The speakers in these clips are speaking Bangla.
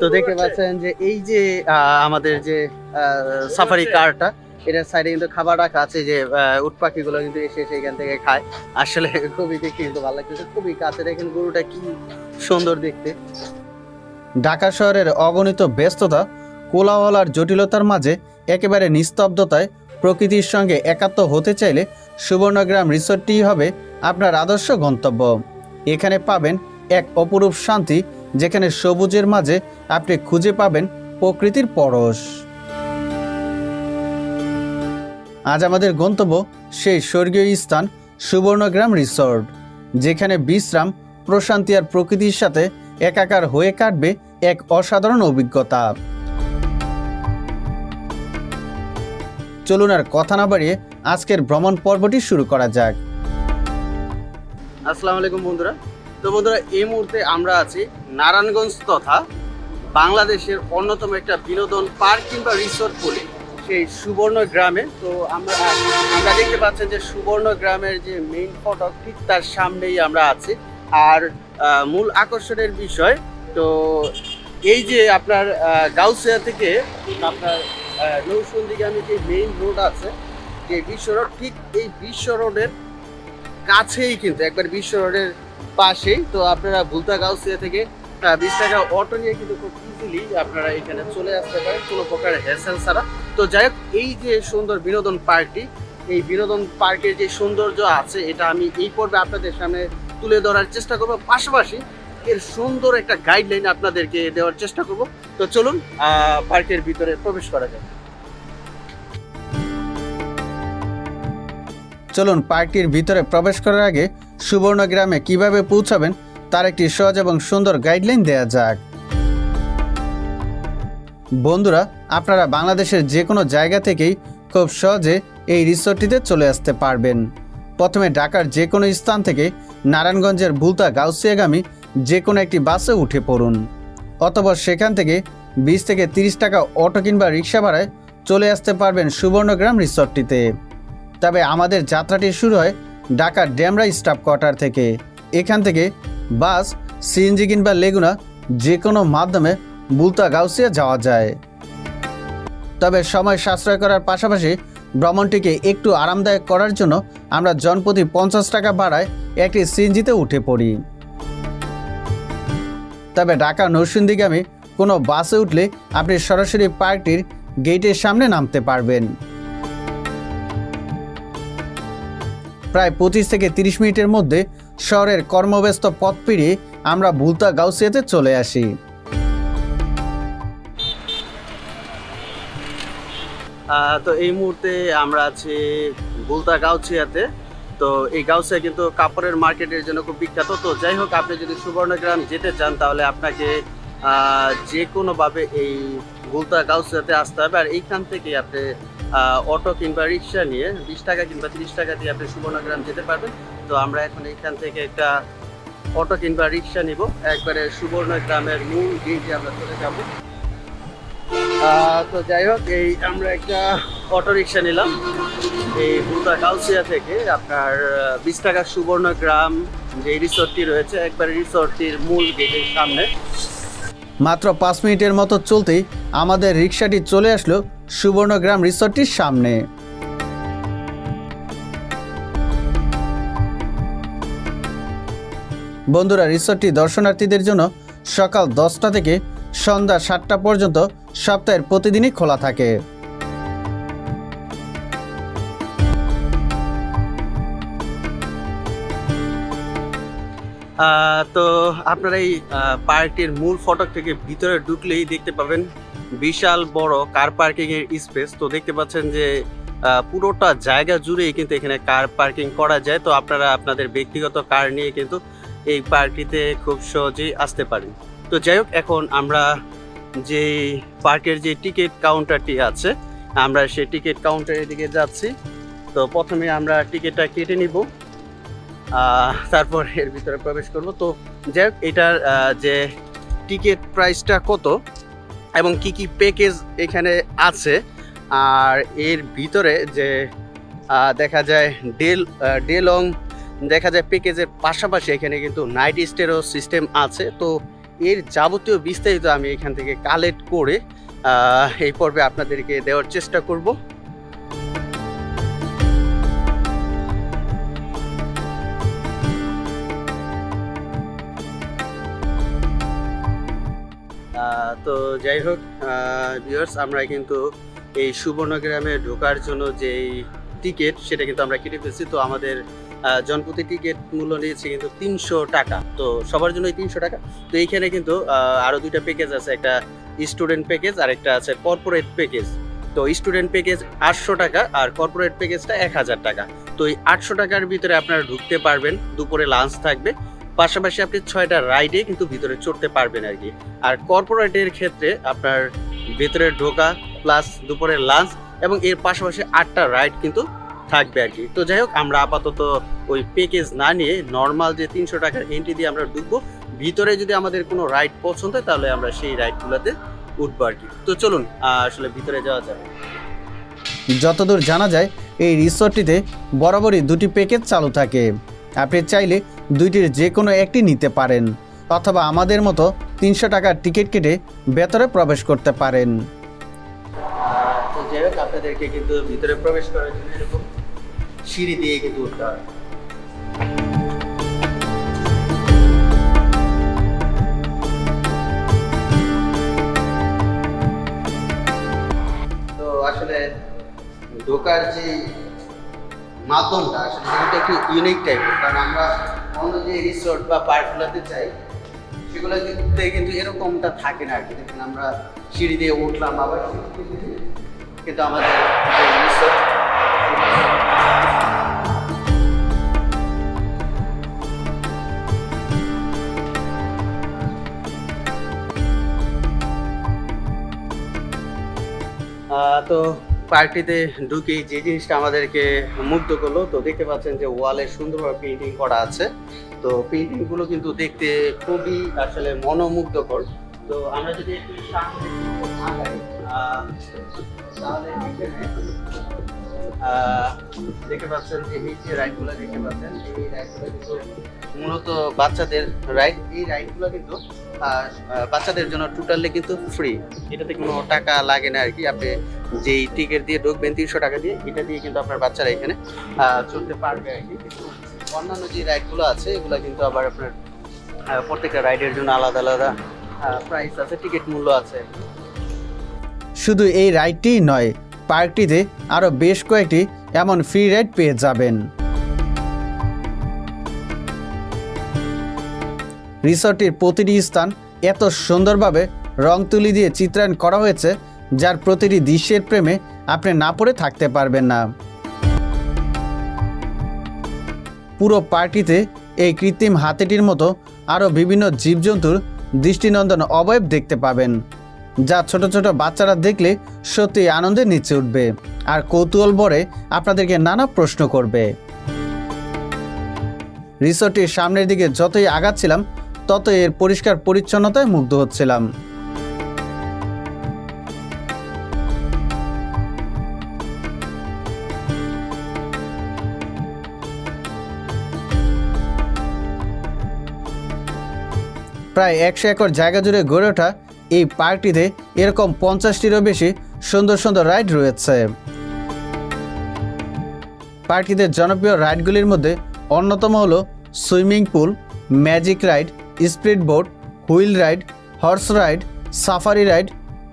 তো দেখতে পাচ্ছেন যে এই যে আমাদের যে সাফারি কারটা এটার সাইডে কিন্তু খাবার রাখা আছে যে উট পাখিগুলো কিন্তু এসে এসে এখান থেকে খায়। আসলে খুবই দেখতে কিন্তু ভালো লাগতেছে, খুবই কাছে। দেখেন গরুটা কি সুন্দর দেখতে। ঢাকা শহরের অগণিত ব্যস্ততা, কোলাহলার জটিলতার মাঝে একেবারে নিস্তব্ধতায় প্রকৃতির সঙ্গে একাত্ম হতে চাইলে সুবর্ণগ্রাম রিসোর্টটিই হবে আপনার আদর্শ গন্তব্য। এখানে পাবেন এক অপরূপ শান্তি, যেখানে সবুজের মাঝে আপনি খুঁজে পাবেন প্রকৃতির পরশ। আজ আমাদের গন্তব্য সেই স্বর্গীয় স্থান সুবর্ণগ্রাম রিসোর্ট, যেখানে বিশ্রাম, প্রশান্তি আর প্রকৃতির সাথে একাকার হয়ে কাটবে এক অসাধারণ অভিজ্ঞতা। চলুন আর কথা না বাড়িয়ে আজকের ভ্রমণ পর্বটি শুরু করা যাক। আসসালামু আলাইকুম বন্ধুরা। তো বন্ধুরা, এই মুহূর্তে আমরা আছি নারায়ণগঞ্জ তথা বাংলাদেশের অন্যতম একটা বিনোদন পার্ক কিংবা রিসোর্ট বলি সেই সুবর্ণ গ্রামে। তো আমরা আমরা দেখতে পাচ্ছেন যে সুবর্ণ গ্রামের যে মেইন ফটক ঠিক তার সামনেই আমরা আছি। আর মূল আকর্ষণের বিষয়, তো এই যে আপনার গাউসিয়া থেকে আপনার নৌসন্দিগামী যে মেইন রোড আছে, যে বিশ্ব রোড ঠিক এই বিশ্ব রোডের কাছেই কিন্তু, একবার বিশ্ব রোডের পাশেই। তো আপনারা ভুলতা গাউসিয়া থেকে বিশ টাকা অটো নিয়ে কিন্তু খুব ইজিলি আপনারা এখানে চলে আসতে পারেন, কোনো প্রকার হ্যাসেল ছাড়া। তো যাই হোক, এই যে সুন্দর বিনোদন পার্কটি, এই বিনোদন পার্কের যে সৌন্দর্য আছে, এটা আমি এই পর্বে আপনাদের সামনে তুলে ধরার চেষ্টা করব। পাশাপাশি এর সুন্দর একটা গাইডলাইন আপনাদেরকে দেওয়ার চেষ্টা করব। তো চলুন পার্কের ভিতরে প্রবেশ করা যাক। চলুন পার্কটির ভিতরে প্রবেশ করার আগে সুবর্ণ গ্রামে কীভাবে পৌঁছাবেন তার একটি সহজ এবং সুন্দর গাইডলাইন দেওয়া যাক। বন্ধুরা, আপনারা বাংলাদেশের যে কোনো জায়গা থেকেই খুব সহজে এই রিসোর্টটিতে চলে আসতে পারবেন। প্রথমে ঢাকার যে কোনো স্থান থেকে নারায়ণগঞ্জের ভুলতা গাউসিয়াগামী যে কোনো একটি বাসে উঠে পড়ুন, অথবা সেখান থেকে বিশ থেকে তিরিশ টাকা অটো কিংবা রিক্সা ভাড়ায় চলে আসতে পারবেন সুবর্ণগ্রাম রিসোর্টটিতে। তবে আমাদের যাত্রাটি শুরু হয় ঢাকার ড্যামরা স্টাফ কোয়ার্টার থেকে। এখান থেকে বাস, সিএনজি কিংবা লেগুনা যে কোনো মাধ্যমে বুলতা গাউসিয়া যাওয়া যায়। তবে সময় সাশ্রয় করার পাশাপাশি ভ্রমণটিকে একটু আরামদায়ক করার জন্য আমরা জনপ্রতি পঞ্চাশ টাকা ভাড়ায় একটি সিএনজিতে উঠে পড়ি। তবে ঢাকা নরসিংদীগামী কোনো বাসে উঠলে আপনি সরাসরি পার্কটির গেটের সামনে নামতে পারবেন। প্রায় পঁচিশ থেকে তিরিশ মিনিটের মধ্যে শহরের কর্মব্যস্ত পথ পেরিয়ে আমরা ভুলতা গাউসিয়াতে চলে আসি। তো এই মুহূর্তে আমরা আছি বুলতা গাউছিয়াতে তো এই গাউছিয়া কিন্তু কাপড়ের মার্কেটের জন্য খুব বিখ্যাত। তো যাই হোক, আপনি যদি সুবর্ণগ্রাম যেতে চান, তাহলে আপনাকে যে কোনোভাবে এই বুলতা গাউছিয়াতে আসতে হবে। আর এইখান থেকে আপনি অটো কিংবা রিক্সা নিয়ে বিশ টাকা কিংবা তিরিশ টাকা দিয়ে আপনি সুবর্ণগ্রাম যেতে পারবেন। তো আমরা এখন এইখান থেকে একটা অটো কিংবা রিক্সা নিব। একবারে সুবর্ণগ্রামের মূল গেটে আমরা চলে যাব। তো যাই হোক, এই আমরা একটা অটো রিক্সা নিলাম। এই বুলতা কাউসিয়া থেকে আপনার বিশ টাকা সুবর্ণগ্রাম যে রিসোর্টটি রয়েছে, একবারে রিসোর্টটির মূল গেটের সামনে। মাত্র পাঁচ মিনিটের মতো চলতেই আমাদের রিক্সাটি চলে আসলো সুবর্ণগ্রাম রিসোর্টটির সামনে। বন্ধুরা, রিসোর্টটি দর্শনার্থীদের জন্য সকাল দশটা থেকে সন্ধ্যা সাতটা পর্যন্ত সপ্তাহের প্রতিদিনই খোলা থাকে। তো আপনারা এই পার্কটির মূল ফটক থেকে ভিতরে ঢুকলেই দেখতে পাবেন বিশাল বড় কার পার্কিং এর স্পেস তো দেখতে পাচ্ছেন যে পুরোটা জায়গা জুড়েই কিন্তু এখানে কার পার্কিং করা যায়। তো আপনারা আপনাদের ব্যক্তিগত কার নিয়ে কিন্তু এই পার্কটিতে খুব সহজেই আসতে পারেন। তো যাই হোক, এখন আমরা যে পার্কের যে টিকিট কাউন্টারটি আছে, আমরা সেই টিকিট কাউন্টারের দিকে যাচ্ছি। তো প্রথমে আমরা টিকিটটা কেটে নিব। তারপর এর ভিতরে প্রবেশ করব। তো যাই হোক, এটার যে টিকিট প্রাইসটা কত এবং কি কি প্যাকেজ এখানে আছে, আর এর ভিতরে যে দেখা যায় ডেল ডেলং, দেখা যায় প্যাকেজের পাশাপাশি এখানে কিন্তু নাইট স্টেরও সিস্টেম আছে। তো এর যাবতীয় বিস্তারিত আমি এখান থেকে কালেক্ট করে এই পর্বে আপনাদেরকে দেওয়ার চেষ্টা করব। তো যাই হোক ভিউয়ার্স আমরা কিন্তু এই সুবর্ণগ্রামে ঢোকার জন্য যেই টিকিট সেটা কিন্তু আমরা কেটে ফেলছি। তো আমাদের জনপ্রতি টিকিট মূল্য নিয়েছে কিন্তু তিনশো টাকা। তো সবার জন্যই তিনশো টাকা। তো এইখানে কিন্তু আরও দুইটা প্যাকেজ আছে। একটা স্টুডেন্ট প্যাকেজ আর একটা আছে কর্পোরেট প্যাকেজ তো স্টুডেন্ট প্যাকেজ আটশো টাকা আর কর্পোরেট প্যাকেজটা এক হাজার টাকা। তো এই আটশো টাকার ভিতরে আপনারা ঢুকতে পারবেন। দুপুরে লাঞ্চ থাকবে। পাশাপাশি আপনি ছয়টা রাইডে কিন্তু ভিতরে চড়তে পারবেন আর কি। আর কর্পোরেটের ক্ষেত্রে আপনার ভিতরে ঢোকা প্লাস দুপুরের লাঞ্চ এবং এর পাশাপাশি আটটা রাইড কিন্তু থাকবে আর কি। তো যাই হোক, আমরা আপাতত ওই প্যাকেজ না নিয়ে নর্মাল যে তিনশো টাকার এন্ট্রি দিয়ে আমরা ঢুকবো, ভিতরে যদি আমাদের কোনো রাইড পছন্দ হয় তাহলে আমরা সেই রাইডগুলোতে উঠবো আর কি। তো চলুন আসলে ভিতরে যাওয়া যাবে যতদূর জানা যায়, এই রিসোর্টটিতে বরাবরই দুটি প্যাকেজ চালু থাকে। আপনি চাইলে দুইটির যে কোনো একটি নিতে পারেন, অথবা আমাদের মতো তিনশো টাকার টিকিট কেটে ভেতরে প্রবেশ করতে পারেন। আপনাদেরকে কিন্তু ভিতরে প্রবেশ করার জন্য এরকম সিঁড়ি দিয়ে কিন্তু উঠতে তো আসলে ঢোকার যে মাধ্যমটা আসলে সেটা একটু ইউনিক টাইপের কারণ আমরা অন্য যে রিসোর্ট বা পার্কগুলোতে চাই সেগুলোতে কিন্তু এরকমটা থাকে না আর কি দেখেন আমরা সিঁড়ি দিয়ে উঠলাম আবার কিন্তু আমাদের রিসোর্ট তো পার্কটিতে ঢুকে যে জিনিসটা আমাদেরকে মুগ্ধ করল, তো দেখতে পাচ্ছেন যে ওয়ালে সুন্দরভাবে পেন্টিং করা আছে। তো পেন্টিংগুলো কিন্তু দেখতে খুবই আসলে মনোমুগ্ধকর। তো আমরা যদি একটু সামনে তাহলে দেখতে পাচ্ছেন যে এই যে রাইডগুলো দেখতে পাচ্ছেন, এই রাইডগুলো কিন্তু মূলত বাচ্চাদের রাইড এই রাইডগুলো কিন্তু বাচ্চাদের জন্য টোটালি কিন্তু ফ্রি এটাতে কোনো টাকা লাগে না আর কি, আপনি যেই টিকিট দিয়ে ঢুকবেন, তিনশো টাকা দিয়ে, এটা দিয়ে কিন্তু আপনার বাচ্চারা এখানে চলতে পারবে আর কি। কিন্তু অন্যান্য যে রাইডগুলো আছে, এগুলো কিন্তু আবার আপনার প্রত্যেকটা রাইডের জন্য আলাদা আলাদা প্রাইস আছে টিকিট মূল্য আছে। শুধু এই রাইডটিই নয় পার্কটিতে আরও বেশ কয়েকটি এমন ফ্রি রাইড পেয়ে যাবেন। রিসর্টটির প্রতিটি স্থান এত সুন্দরভাবে রং তুলি দিয়ে চিত্রায়ন করা হয়েছে, যার প্রতিটি দৃশ্যের প্রেমে আপনি না পড়ে থাকতে পারবেন না। পুরো পার্কটিতে এই কৃত্রিম হাতিটির মতো আরও বিভিন্ন জীবজন্তুর দৃষ্টিনন্দন অবয়ব দেখতে পাবেন। যা ছোট ছোট বাচ্চারা দেখলে সত্যি আনন্দে নিচে উঠবে। আর কৌতূহল ভরে আপনাদেরকে নানা প্রশ্ন করবে। রিসোর্টটির সামনের দিকে যতই আগাচ্ছিলাম তত এর পরিষ্কার পরিচ্ছন্নতায় মুগ্ধ হচ্ছিলাম। প্রায় একশো একর জায়গা জুড়ে গড়ে ওঠা এই পার্কটিতে এরকম পঞ্চাশটিরও বেশি সুন্দর সুন্দর রাইড রয়েছে। পার্কটিতে জনপ্রিয় রাইডগুলির মধ্যে অন্যতম হলো swimming pool, magic ride speed boat, wheel ride, horse ride, safari ride,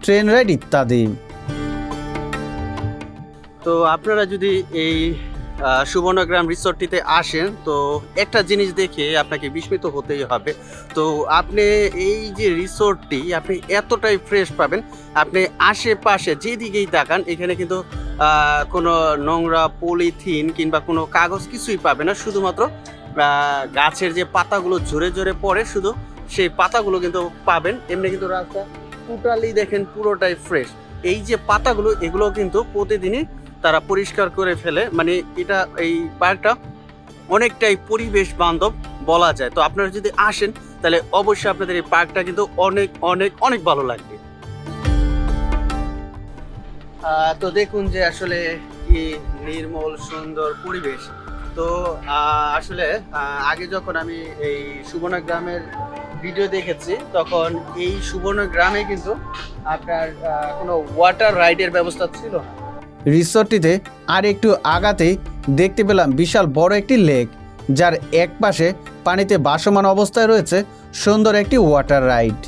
train ride ইত্যাদি। তো আপনারা যদি এই সুবর্ণগ্রাম রিসোর্টটিতে আসেন, তো একটা জিনিস দেখে আপনাকে বিস্মিত হতেই হবে। তো আপনি এই যে রিসোর্টটি, আপনি এতটাই ফ্রেশ পাবেন, আপনি আশেপাশে যেদিকেই তাকান, এখানে কিন্তু কোনো নোংরা পলিথিন কিংবা কোনো কাগজ কিছুই পাবে না। শুধুমাত্র গাছের যে পাতাগুলো ঝরে ঝরে পড়ে, শুধু সেই পাতাগুলো কিন্তু পাবেন। এমনি কিন্তু রাস্তা টোটালি দেখেন পুরোটাই ফ্রেশ এই যে পাতাগুলো, এগুলো কিন্তু প্রতিদিনই তারা পরিষ্কার করে ফেলে। মানে এটা এই পার্কটা অনেকটাই পরিবেশ বান্ধব বলা যায়। তো আপনারা যদি আসেন, তাহলে অবশ্যই আপনাদের এই পার্কটা কিন্তু অনেক অনেক অনেক ভালো লাগবে। তো দেখুন যে আসলে কি নির্মল, সুন্দর পরিবেশ। তো আসলে আগে যখন আমি এই সুবর্ণ গ্রামের ভিডিও দেখেছি, তখন এই সুবর্ণ গ্রামে কিন্তু আপনার কোনো ওয়াটার রাইডের ব্যবস্থা ছিল না। রিসোর্টটিতে আর একটু আগাতেই দেখতে পেলাম বিশাল বড় একটি লেক, যার এক পাশে পানিতে বাসমান অবস্থায় রয়েছে সুন্দর একটি ওয়াটার রাইড।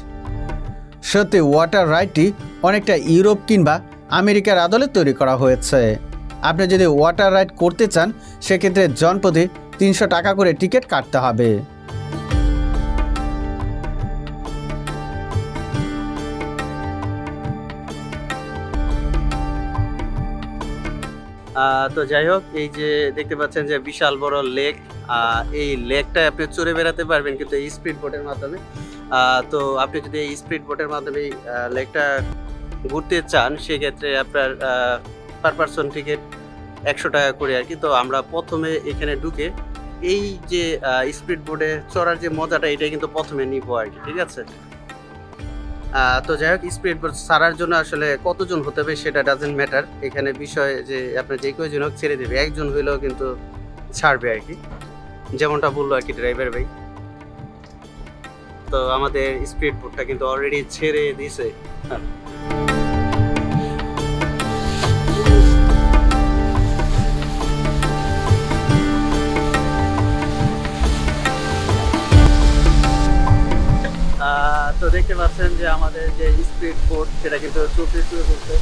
সত্যি, ওয়াটার রাইডটি অনেকটা ইউরোপ কিংবা আমেরিকার আদলে তৈরি করা হয়েছে। আপনি যদি ওয়াটার রাইড করতে চান, সেক্ষেত্রে জনপ্রতি তিনশো টাকা করে টিকিট কাটতে হবে। তো যাই হোক, এই যে দেখতে পাচ্ছেন যে বিশাল বড় লেক এই লেকটা আপনি চড়ে বেড়াতে পারবেন কিন্তু এই স্পিড বোটের মাধ্যমে। তো আপনি যদি এই স্পিড বোটের মাধ্যমে লেকটা ঘুরতে চান, সেক্ষেত্রে আপনার পার পারসন টিকিট একশো টাকা করে আর কি। তো আমরা প্রথমে এখানে ঢুকে এই যে স্পিড বোটে চড়ার যে মজাটা এটাই কিন্তু প্রথমে নিবো আর কি, ঠিক আছে? তো যাই হোক স্পিড বোট সারার জন্য আসলে কতজন হতে হবে সেটা ডাজেন্ট ম্যাটার এখানে বিষয় যে আপনার যে কয়জন হোক ছেড়ে দেবে একজন হইলেও কিন্তু ছাড়বে আর কি। যেমনটা বলল আর কি ড্রাইভার ভাই। তো আমাদের স্পিড বোটটা কিন্তু অলরেডি ছেড়ে দিছে। আহ, তো দেখতে পাচ্ছেন যে আমাদের যে স্পিড বোট সেটা কিন্তু চলতে শুরু করছে।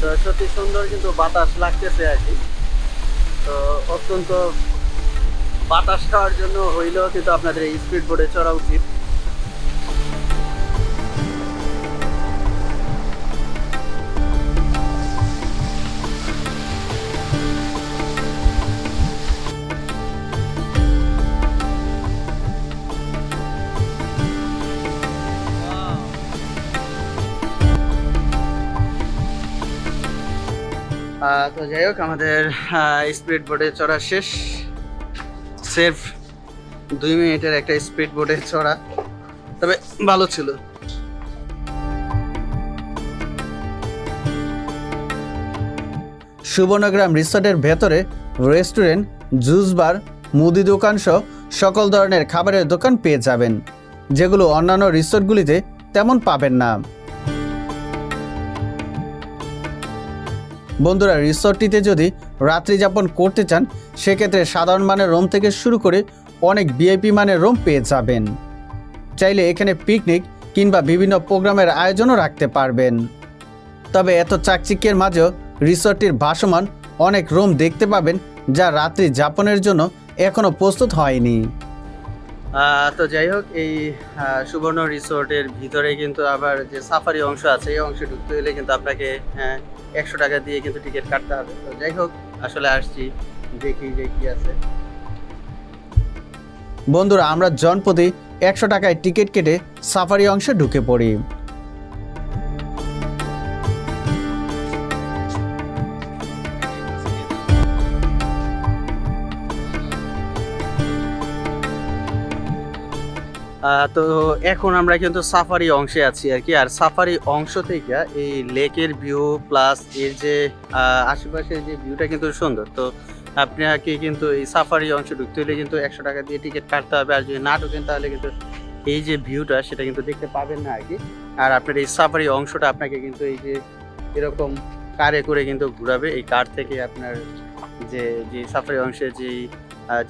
তো সত্যি সুন্দর কিন্তু বাতাস লাগতেছে আর কি। তো অত্যন্ত বাতাস খাওয়ার জন্য হইলেও কিন্তু আপনাদের এই স্পিড বোর্ডে চড়া উচিত। তো যাই হোক, আমাদের স্পিড বোটে চড়া শেষ। সেফ দুই মিনিটের একটা স্পিড বোটে চড়া। তবে ভালো ছিল। সুবর্ণগ্রাম রিসোর্টের ভেতরে রেস্টুরেন্ট, জুস বার, মুদি দোকান সহ সকল ধরনের খাবারের দোকান পেয়ে যাবেন, যেগুলো অন্যান্য রিসোর্টগুলিতে তেমন পাবেন না। বন্ধুরা, রিসোর্টটিতে যদি রাত্রি যাপন করতে চান, সেক্ষেত্রে সাধারণ মানের রুম থেকে শুরু করে অনেক ভিআইপি মানের রুম পেয়ে যাবেন। চাইলে এখানে পিকনিক কিংবা বিভিন্ন প্রোগ্রামের আয়োজনও রাখতে পারবেন। তবে এত চাকচিক্যের মাঝেও রিসর্টটির ভাসমান অনেক রুম দেখতে পাবেন, যা রাত্রি যাপনের জন্য এখনও প্রস্তুত হয়নি। তো যাই হোক, এই সুবর্ণ রিসোর্টের ভিতরে কিন্তু আবার যে সাফারি অংশ আছে, এই অংশে ঢুকতে হলে কিন্তু আপনাকে একশো টাকা দিয়ে কিন্তু টিকিট কাটতে হবে। তো যাই হোক, আসলে আসছি, দেখি যে কি আছে। বন্ধুরা, আমরা জনপ্রতি একশো টাকায় টিকিট কেটে সাফারি অংশে ঢুকে পড়ি। তো এখন আমরা কিন্তু সাফারি অংশে আছি আর কি। আর সাফারি অংশ থেকে এই লেকের ভিউ প্লাস এর যে আশেপাশের যে ভিউটা কিন্তু সুন্দর। তো আপনাকে কিন্তু এই সাফারি অংশে ঢুকতে হলে কিন্তু একশো টাকা দিয়ে টিকিট কাটতে হবে। আর যদি না ঢুকেন তাহলে কিন্তু এই যে ভিউটা সেটা কিন্তু দেখতে পাবেন না আর কি। আর আপনার এই সাফারি অংশটা আপনাকে কিন্তু এই যে এরকম কারে করে কিন্তু ঘুরাবে। এই কার থেকে আপনার যে যে সাফারি অংশের যে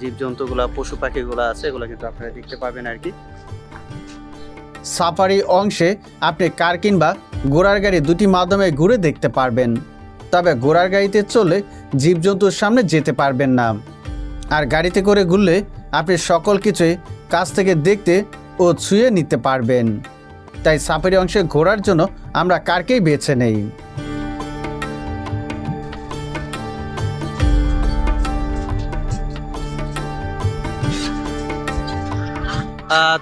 জীবজন্তুগুলা, পশু পাখিগুলো আছে, এগুলো কিন্তু আপনারা দেখতে পাবেন আর কি। সাফারি অংশে আপনি কার কিংবা ঘোড়ার গাড়ি দুটি মাধ্যমে ঘুরে দেখতে পারবেন। তবে ঘোড়ার গাড়িতে চলে জীবজন্তুর সামনে যেতে পারবেন না। আর গাড়িতে করে ঘুরলে আপনি সকল কিছুই কাছ থেকে দেখতে ও ছুঁয়ে নিতে পারবেন। তাই সাফারি অংশে ঘোরার জন্য আমরা কারকেই বেছে নেই।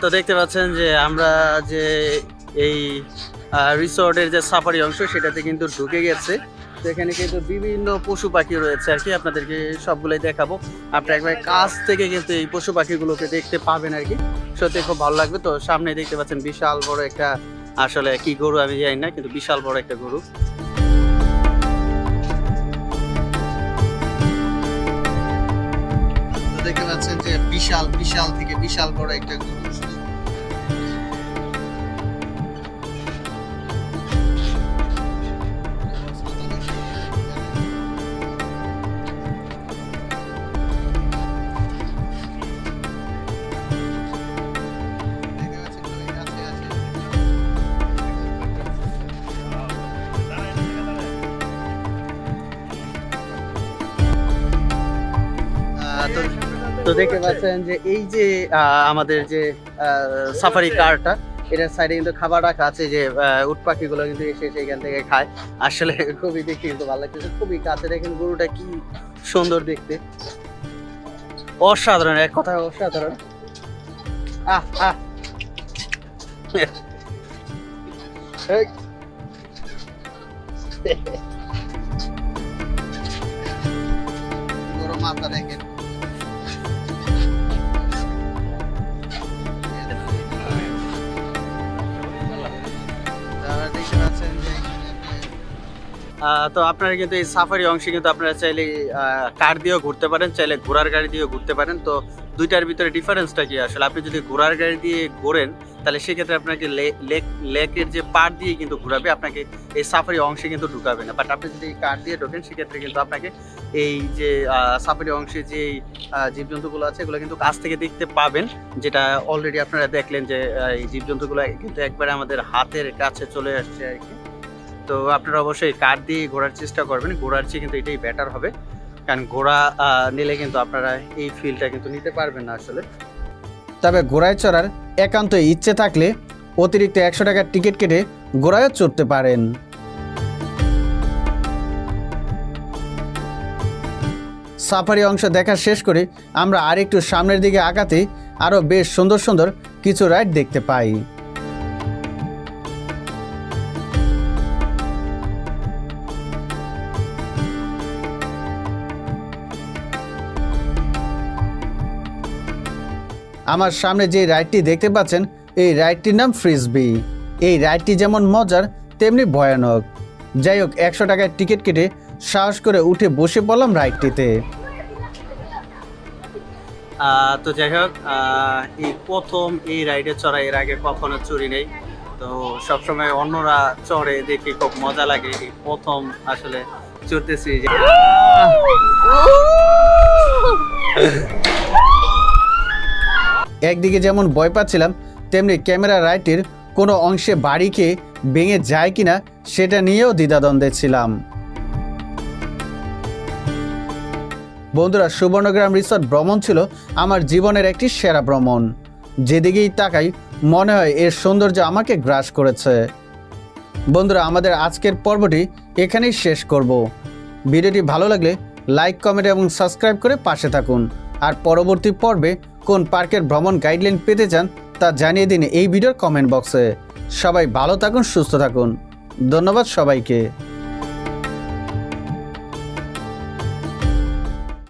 তো দেখতে পাচ্ছেন যে আমরা যে এই রিসর্টের যে সাফারি অংশ, সেটাতে কিন্তু ঢুকে গেছে। তো এখানে কিন্তু বিভিন্ন পশু পাখি রয়েছে আর কি। আপনাদেরকে সবগুলোই দেখাবো। আপনারা একবার কাছ থেকে কিন্তু এই পশু পাখিগুলোকে দেখতে পাবেন আর কি। সত্যি খুব ভালো লাগবে। তো সামনে দেখতে পাচ্ছেন বিশাল বড় একটা, আসলে কি গরু আমি জানি না, কিন্তু বিশাল বড় একটা গরু। দেখতে পাচ্ছেন যে বিশাল বিশাল থেকে বিশাল বড় একটা গুরু। দেখতে পাচ্ছেন যে এই যে আহ, আমাদের যে সাফারি কারটা এটার সাইডে কিন্তু খাবার রাখা আছে যে উট পাখিগুলো কিন্তু এসে এসে থেকে খায়। আসলে খুবই দেখতে কিন্তু ভালো লাগতেছে খুবই কাছে দেখেন গরুটা কি সুন্দর দেখতে। অসাধারণ এক কথা অসাধারণ। আহ আহ। মাথা দেখেন। তো আপনারা কিন্তু এই সাফারি অংশে কিন্তু আপনারা চাইলে কার দিয়েও ঘুরতে পারেন, চাইলে ঘোড়ার গাড়ি দিয়েও ঘুরতে পারেন। তো দুইটার ভিতরে ডিফারেন্সটা কি আসলে? আপনি যদি ঘোড়ার গাড়ি দিয়ে ঘোরেন, তাহলে সেক্ষেত্রে আপনাকে লেক, লেকের যে পার দিয়ে কিন্তু ঘুরাবে, আপনাকে এই সাফারি অংশে কিন্তু ঢুকাবে না। বাট আপনি যদি কার দিয়ে ঢোকেন, সেক্ষেত্রে কিন্তু আপনাকে এই যে সাফারি অংশে যে জীবজন্তুগুলো আছে, এগুলো কিন্তু কাছ থেকে দেখতে পাবেন। যেটা অলরেডি আপনারা দেখলেন যে এই জীবজন্তুগুলো কিন্তু একবারে আমাদের হাতের কাছে চলে আসছে আর কি। তো আপনারা অবশ্যই কার দিয়ে ঘোরার চেষ্টা করবেন। ঘোরার চেয়ে কিন্তু এটাই বেটার হবে। কারণ ঘোড়া নিলে কিন্তু আপনারা এই ফিলটা কিন্তু নিতে পারবেন না আসলে। তবে ঘোড়ায় চড়ার একান্ত ইচ্ছে থাকলে অতিরিক্ত একশো টাকার টিকিট কেটে ঘোড়ায়ও চড়তে পারেন। সাফারি অংশ দেখা শেষ করে আমরা আরেকটু সামনের দিকে আগাতে আরও বেশ সুন্দর সুন্দর কিছু রাইড দেখতে পাই। আমার সামনে যে রাইডটি দেখতে পাচ্ছেন এই রাইডটির নাম ফ্রিসবি এই রাইডটি যেমন মজার তেমনি ভয়ানক। যাই হোক একশো টাকার টিকিট কেটে সাহস করে উঠে বসে পড়লাম রাইডটিতে। আহ, তো যাই হোক আহ, এই প্রথম এই রাইডে চড়া এর আগে কখনো চুরি নেই। তো সবসময় অন্যরা চড়ে দেখে খুব মজা লাগে। এই প্রথম আসলে চড়তেছি। যে একদিকে যেমন ভয় পাচ্ছিলাম, তেমনি ক্যামেরা রাইডটির কোনো অংশে বাড়িকে ভেঙে যায় কিনা সেটা নিয়েও দ্বিধাদ্বন্দ্বে ছিলাম। বন্ধুরা, সুবর্ণগ্রাম রিসর্ট ভ্রমণ ছিল আমার জীবনের একটি সেরা ভ্রমণ। যেদিকেই তাকাই, মনে হয় এর সৌন্দর্য আমাকে গ্রাস করেছে। বন্ধুরা, আমাদের আজকের পর্বটি এখানেই শেষ করব। ভিডিওটি ভালো লাগলে লাইক, কমেন্ট এবং সাবস্ক্রাইব করে পাশে থাকুন। আর পরবর্তী পর্বে কোন পার্কের ভ্রমণ গাইডলাইন পেতে চান তা জানিয়ে দিন এই ভিডিওর কমেন্ট বক্সে। সবাই ভালো থাকুন, সুস্থ থাকুন। ধন্যবাদ সবাইকে।